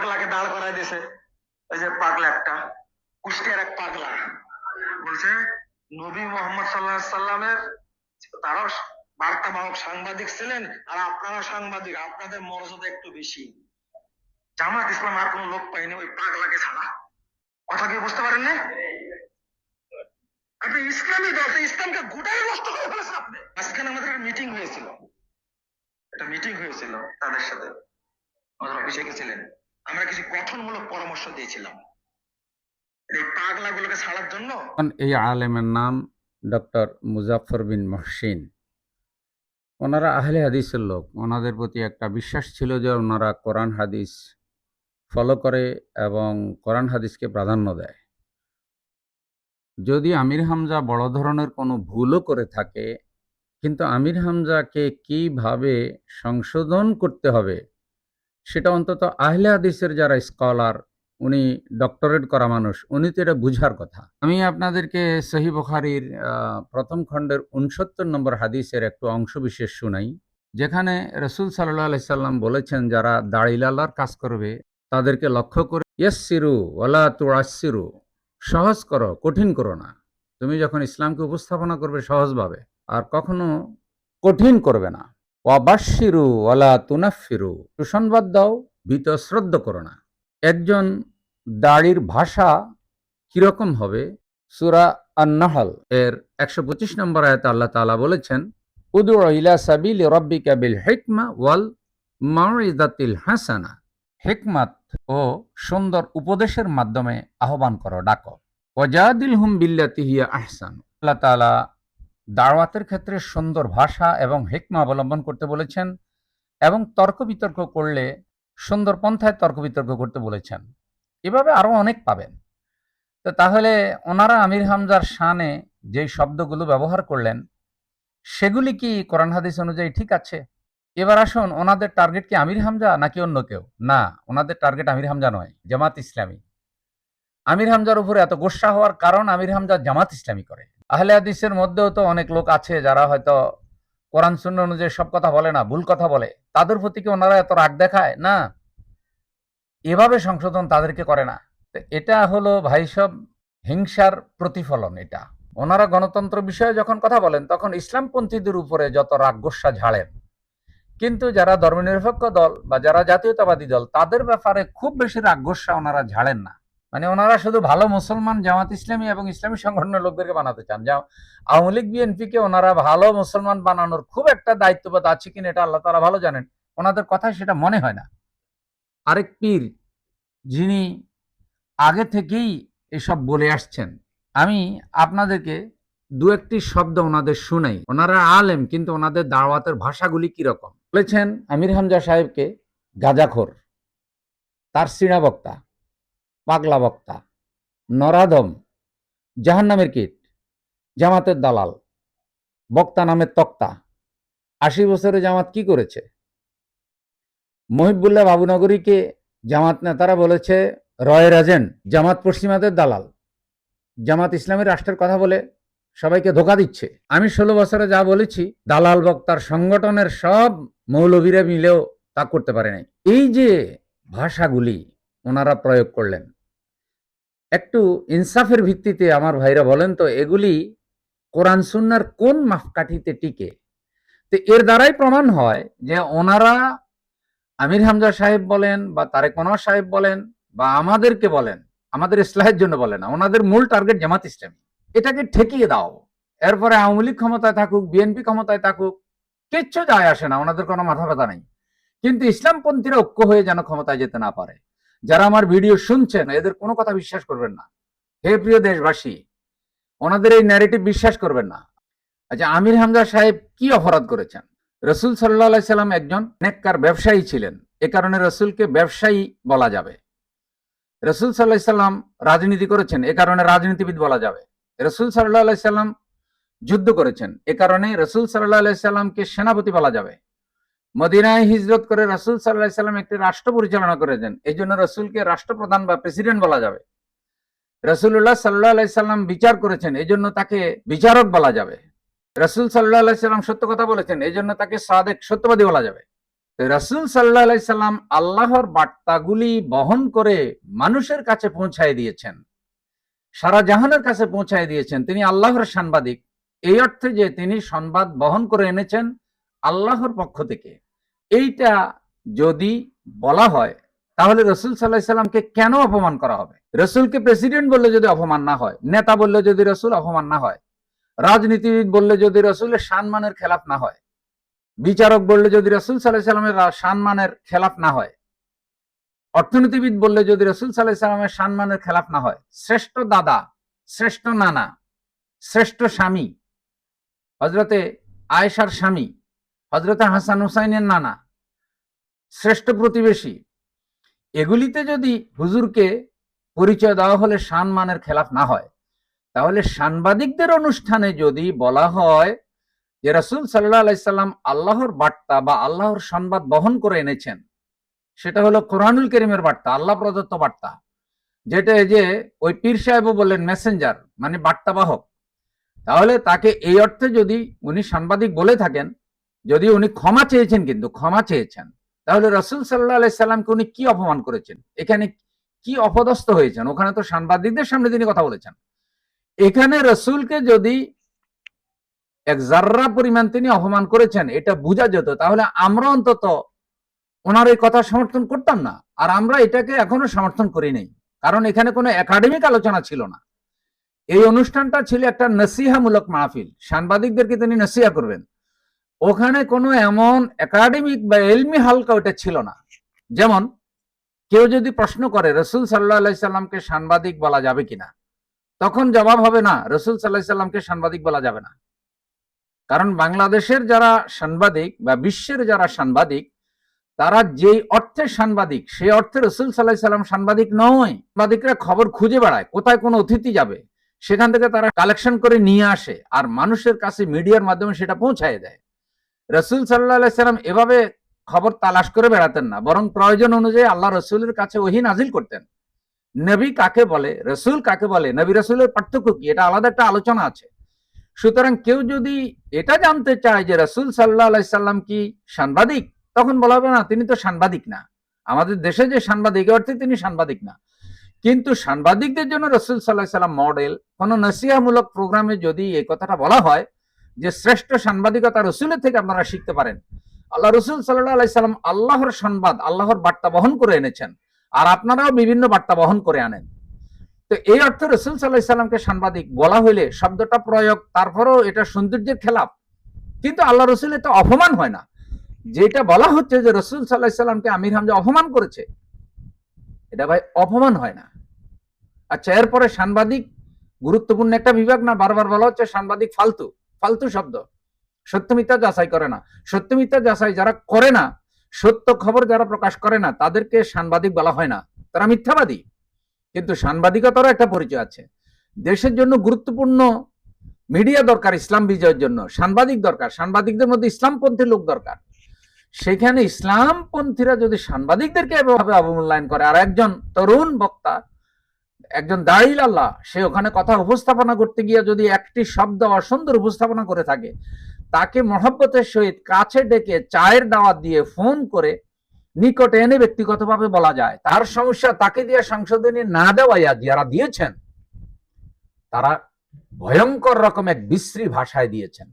পাগলাকে দাঁড় করায় দিয়েছে। ওই যে পাগলা একটা, কুষ্টিয়ার এক পাগলা। বলছে, নবী মোহাম্মদ সাল্লাহ সাল্লামের তারাও বার্তাবাহক সাংবাদিক ছিলেন, আর আপনারা সাংবাদিক, আপনাদের মর্যাদা একটু বেশি। জামাত ইসলাম আর কোনো লোক পাইনি ওই পাগলাকে ছাড়া। কথা কি বুঝতে পারেন না আপনি ইসলামী দল ইসলামকে গোটাই নষ্ট করে ফেলেছেন আপনি। আজকে আমাদের মিটিং হয়েছিল। একটা মিটিং হয়েছিল তাদের সাথে। আমাদের অফিসে গেছিলেন আমরা কিছু গঠনমূলক পরামর্শ দিয়েছিলাম। এই পাগলা গুলোকে ছাড়ার জন্য এই আলেমের নাম ডক্টর মুজাফর বিন মহসিন। ওনারা আহলে হাদিসের লোক। ওনাদের প্রতি একটা বিশ্বাস ছিল যে ওনারা কোরআন হাদিস ফলো করে এবং কোরআন হাদিসকে প্রাধান্য দেয়। যদি আমির হামজা বড় ধরনের কোনো ভুলও করে থাকে, কিন্তু আমির হামজাকে কীভাবে সংশোধন করতে হবে সেটা অন্তত আহলে হাদিসের যারা স্কলার উনি ডক্টরেট করা মানুষ, উনি তো এটা বুঝার কথা। আমি আপনাদেরকে সহি বুখারির প্রথম খণ্ডের উনসত্তর নম্বর হাদিসের একটু অংশ বিশেষ শুনাই, যেখানে রসুল সাল্লাহ আলাইসাল্লাম বলেছেন, যারা দাড়িলালার কাজ করবে, তাদেরকে লক্ষ্য করে ইয়াসিরু ওয়ালা তুয়াসিরু সহজ করো, কঠিন করো না। তুমি যখন ইসলামকে উপস্থাপনা করবে সহজভাবে, আর কখনো কঠিন করবে না। ওয়াবাসিরু ওয়ালা তুনাফিরু সুসংবাদ দাও, ভীত শ্রদ্ধ করো না। একজন দাড়ির ভাষা কীরকম হবে? সুরা আন্নাহাল এর একশো পঁচিশ নম্বর আয়তে আল্লাহ তাআলা বলেছেন উদু ইলা সাবিল রব্বিকা বিল হিকমা ওয়াল মাউইদাতিল হাসানা। হিকমাত ও সুন্দর উপদেশের মাধ্যমে আহ্বান করো, ডাকো। ওয়াজাদিল হুম বিল্লাতি হিয়া আহসান। আল্লাহ তাআলা দাওয়াতের ক্ষেত্রে সুন্দর ভাষা এবং হেকমা অবলম্বন করতে বলেছেন এবং তর্ক বিতর্ক করলে সুন্দর পন্থায় তর্ক বিতর্ক করতে বলেছেন। এভাবে আরও অনেক পাবেন। তো তাহলে ওনারা আমির হামজার শানে যেই শব্দগুলো ব্যবহার করলেন, সেগুলি কি কোরআন হাদিস অনুযায়ী ঠিক আছে? এবার আসুন, ওনাদের টার্গেট কি আমির হামজা নাকি অন্য কেউ? না, ওনাদের টার্গেট আমির হামজা নয়, জামাত ইসলামী। আমির হামজার উপরে এত গোসা হওয়ার কারণ আমির হামজা জামাত ইসলামী করে। আহলে হাদিসের মধ্যেও তো অনেক লোক আছে যারা হয়তো কোরআন শূন্য অনুযায়ী সব কথা বলে না, ভুল কথা বলে। তাদের প্রতি কি ওনারা এত রাগ দেখায়? না। এভাবে সংশোধন তাদেরকে করে না। এটা হলো ভাই সব হিংসার প্রতিফলন এটা। ওনারা গণতন্ত্র বিষয়ে যখন কথা বলেন, তখন ইসলামপন্থীদের উপরে যত রাগ গোস্বা ঝাড়েন। কিন্তু যারা ধর্মনিরপেক্ষ দল বা যারা জাতীয়তাবাদী দল, তাদের ব্যাপারে খুব বেশি রাগ গোস্বা ওনারা ঝাড়েন না। মানে ওনারা শুধু ভালো মুসলমান জামাত ইসলামী এবং ইসলামী সংগঠনের লোকদেরকে বানাতে চান। যা আওয়ামী লীগ, বিএনপিকে ওনারা ভালো মুসলমান বানানোর খুব একটা দায়িত্ববোধ আছে কিনা এটা আল্লাহ তারা ভালো জানেন। ওনাদের কথায় সেটা মনে হয় না। আরেক পীর, যিনি আগে থেকেই এসব বলে আসছেন। আমি আপনাদেরকে দু একটি শব্দ ওনাদের শুনাই। ওনারা আলেম, কিন্তু ওনাদের দাওয়াতের ভাষাগুলি কীরকম? বলেছেন আমির হামজা সাহেবকে গাজাখোর, তার বক্তা। পাগলা বক্তা নরাদম জাহান্নামের কীট, জামাতের দালাল, বক্তা নামের তক্তা। আশি বছরে জামাত কি করেছে? মহিবুল্লাহ বাবুনগরীকে জামাত নেতারা বলেছে রয়ের এজেন্ট জামাত পশ্চিমাদের দালাল। জামাত ইসলামের রাষ্ট্রের কথা বলে সবাইকে ধোকা দিচ্ছে। আমি ষোলো বছরে যা বলেছি, দালাল বক্তার সংগঠনের সব মৌলবীরা মিলেও তা করতে পারে নাই। এই যে ভাষাগুলি ওনারা প্রয়োগ করলেন একটু ইনসাফের ভিত্তিতে আমার ভাইরা বলেন তো, এগুলি কোরআন সুন্নার কোন মাপকাঠিতে টিকে? তো এর দ্বারাই প্রমাণ হয় যে ওনারা আমির হামজা সাহেব বলেন বা তারেক মনোয়ার সাহেব বলেন বা আমাদেরকে বলেন, আমাদের ইসলাহের জন্য বলে না, ওনাদের মূল টার্গেট জামাত ইসলামী। এটাকে ঠেকিয়ে দাও। এরপরে আওয়ামী লীগ ক্ষমতায় থাকুক, বিএনপি ক্ষমতায় থাকুক, কিচ্ছু যায় আসে না, ওনাদের কোনো মাথা ব্যথা নেই। কিন্তু ইসলামপন্থীরা ঐক্য হয়ে যেন ক্ষমতায় যেতে না পারে। যারা আমার ভিডিও শুনছেন, এদের কোনো কথা বিশ্বাস করবেন না। হে প্রিয় দেশবাসী, ওনাদের এই ন্যারেটিভ বিশ্বাস করবেন না। আচ্ছা আমির হামজা সাহেব কি অপরাধ করেছেন? রসুল সাল্লাহ সাল্লাম একজন নেককার ব্যবসায়ী ছিলেন। এ কারণে রসুলকে ব্যবসায়ী বলা যাবে। রসুল সাল্লাহ সাল্লাম রাজনীতি করেছেন, এ কারণে রাজনীতিবিদ বলা যাবে। রসুল সাল্লাহ সাল্লাম যুদ্ধ করেছেন, এ কারণে রসুল সাল্লাহ সাল্লামকে সেনাপতি বলা যাবে। মদিনায় হিজরত করে রসুল সাল্লাহ সাল্লাম একটি রাষ্ট্র পরিচালনা করেছেন এই জন্য রসুলকে রাষ্ট্রপ্রধান বা প্রেসিডেন্ট বলা যাবে। রসুল্লাহ সাল্লাহ আলাই সাল্লাম বিচার করেছেন, এই জন্য তাকে বিচারক বলা যাবে। রসুল সাল্লাহ আলাই সাল্লাম সত্য কথা বলেছেন, এই জন্য তাকে সাদেক সত্যবাদী বলা যাবে। রাসূল সাল্লাল্লাহু আলাইহি সাল্লাম আল্লাহর বার্তাগুলি বহন করে মানুষের কাছে পৌঁছায় দিয়েছেন। সারা জাহানের কাছে পৌঁছায় দিয়েছেন। তিনি আল্লাহর সাংবাদিক। এই অর্থে যে তিনি সংবাদ বহন করে এনেছেন আল্লাহর পক্ষ থেকে এইটা যদি বলা হয়, তাহলে রসুল সাল্লাহ সাল্লামকে কেন অপমান করা হবে? রসুলকে প্রেসিডেন্ট বললে যদি অপমান না হয়, নেতা বললে যদি রসুল অপমান না হয়, রাজনীতিবিদ বললে যদি রসুলের সম্মানের খেলাফ না হয়, বিচারক বললে যদি রসুল সাল্লাহ সাল্লামের সম্মানের খেলাফ না হয়, অর্থনীতিবিদ বললে যদি রসুল সাল্লাহ সাল্লামের সম্মানের খেলাফ না হয়, শ্রেষ্ঠ দাদা, শ্রেষ্ঠ নানা, শ্রেষ্ঠ স্বামী হজরতে আয়েশার স্বামী হজরতে হাসান হুসাইনের নানা, শ্রেষ্ঠ প্রতিবেশী, এগুলিতে যদি হুজুরকে পরিচয় দেওয়া হলে সম্মানের খেলাফ না হয়, তাহলে সাংবাদিকদের অনুষ্ঠানে যদি বলা হয় যে রাসুল সাল্লাহ আলাইসাল্লাম আল্লাহর বার্তা বা আল্লাহর সংবাদ বহন করে এনেছেন, সেটা হলো কোরআনুল করিমের বার্তা, আল্লাহ প্রদত্ত বার্তা, যেটা যে ওই পীর সাহেবও বললেন মেসেঞ্জার মানে বার্তাবাহক, তাহলে তাকে এই অর্থে যদি উনি সাংবাদিক বলে থাকেন যদি উনি ক্ষমা চেয়েছেন কিন্তু, ক্ষমা চেয়েছেন। তাহলে রসুল সাল্লাহ আলাইসাল্লামকে উনি কি অপমান করেছেন? এখানে কি অপদস্থ হয়েছেন? ওখানে তো সাংবাদিকদের সামনে তিনি কথা বলেছেন। এখানে রসুলকে যদি এক জার্রা পরিমাণ তিনি অপমান করেছেন, এটা বোঝা যেত, তাহলে আমরা অন্তত ওনার এই কথা সমর্থন করতাম না। আর আমরা এটাকে এখনও সমর্থন করি নাই। কারণ এখানে কোনো একাডেমিক আলোচনা ছিল না। এই অনুষ্ঠানটা ছিল একটা নসিহামূলক মাহফিল। সাংবাদিকদেরকে তিনি নসিহা করবেন। ওখানে কোনো এমন একাডেমিক বা এলমি হালকা ওটা ছিল না। যেমন, কেউ যদি প্রশ্ন করে, রসুল সাল্লাহ সাল্লামকে সাংবাদিক বলা যাবে কিনা? তখন জবাব হবে না, রসুল সাল্লাহ সাল্লামকে সাংবাদিক বলা যাবে না। কারণ বাংলাদেশের যারা সাংবাদিক বা বিশ্বের যারা সাংবাদিক, তারা যেই অর্থে সাংবাদিক, সেই অর্থে রসুল সাল্লাহ সাল্লাম সাংবাদিক নয়। সাংবাদিকরা খবর খুঁজে বেড়ায়, কোথায় কোনো অতিথি যাবে? সেখান থেকে তারা কালেকশন করে নিয়ে আসে, আর মানুষের কাছে মিডিয়ার মাধ্যমে সেটা পৌঁছায় দেয়। রসুল সাল্লাহ সাল্লাম এভাবে খবর তালাশ করে বেড়াতেন না। বরং প্রয়োজন অনুযায়ী আল্লাহ রসুলের কাছে ওহি নাজিল করতেন। নবী কাকে বলে? রসুল কাকে বলে? নবী রসুলের পার্থক্য কি? এটা আলাদা একটা আলোচনা আছে। সুতরাং কেউ যদি এটা জানতে চায় যে রসুল সাল্লাহ সাল্লাম কি সাংবাদিক, তখন বলা হবে, না, তিনি তো সাংবাদিক না। আমাদের দেশে যে সাংবাদিক অর্থে তিনি সাংবাদিক না। কিন্তু সাংবাদিকদের জন্য রসুল সাল্লাহ সাল্লাম মডেল কোন নসিহামূলক প্রোগ্রামে যদি এই কথাটা বলা হয় যে শ্রেষ্ঠ সাংবাদিকতা রসুলের থেকে আপনারা শিখতে পারেন। আল্লাহ রসুল সাল্লাহ আলাইসাল্লাম আল্লাহর সংবাদ, আল্লাহর বার্তা বহন করে এনেছেন আর আপনারাও বিভিন্ন বার্তা বহন করে আনেন। তো এই অর্থে রসুল সাল্লাহ সাল্লামকে সাংবাদিক বলা হইলে শব্দটা প্রয়োগ, তারপরেও এটা সৌন্দর্যের খেলাফ কিন্তু আল্লাহ রসুল এটা অপমান হয় না। যেটা বলা হচ্ছে যে রসুল সাল্লাহ সাল্লামকে আমির হামজা অপমান করেছে, এটা ভাই অপমান হয় না। আচ্ছা এরপরে সাংবাদিক, গুরুত্বপূর্ণ একটা বিভাগ না, বারবার বলা হচ্ছে সাংবাদিক ফালতু। ফালতু শব্দ। সত্য মিথ্যা যাচাই করে না। সত্য মিথ্যা যাচাই যারা করে না, সত্য খবর যারা প্রকাশ করে না, তাদেরকে সাংবাদিক বলা হয় না। তারা মিথ্যাবাদী। কিন্তু সাংবাদিকতারও একটা পরিচয় আছে। দেশের জন্য গুরুত্বপূর্ণ মিডিয়া দরকার ইসলাম বিজয়ের জন্য। সাংবাদিক দরকার। সাংবাদিকদের মধ্যে ইসলামপন্থী লোক দরকার। সেখানে ইসলামপন্থীরা যদি সাংবাদিকদেরকে এভাবে অবমূল্যায়ন করে, আর একজন তরুণ বক্তা একজন দাঁড়িল আল্লাহ সে ওখানে কথা উপস্থাপনা করতে গিয়ে যদি একটি শব্দ অসুন্দর উপস্থাপনা করে থাকে, তাকে মহব্বতের সহিত কাছে ডেকে চায়ের দাওয়াত দিয়ে ফোন করে নিকটে এনে ব্যক্তিগতভাবে বলা যায়। তার সমস্যা তাকে দিয়ে সংশোধনী না দেওয়াইয়া যারা দিয়েছেন, তারা ভয়ঙ্কর রকম এক বিশ্রী ভাষায় দিয়েছেন।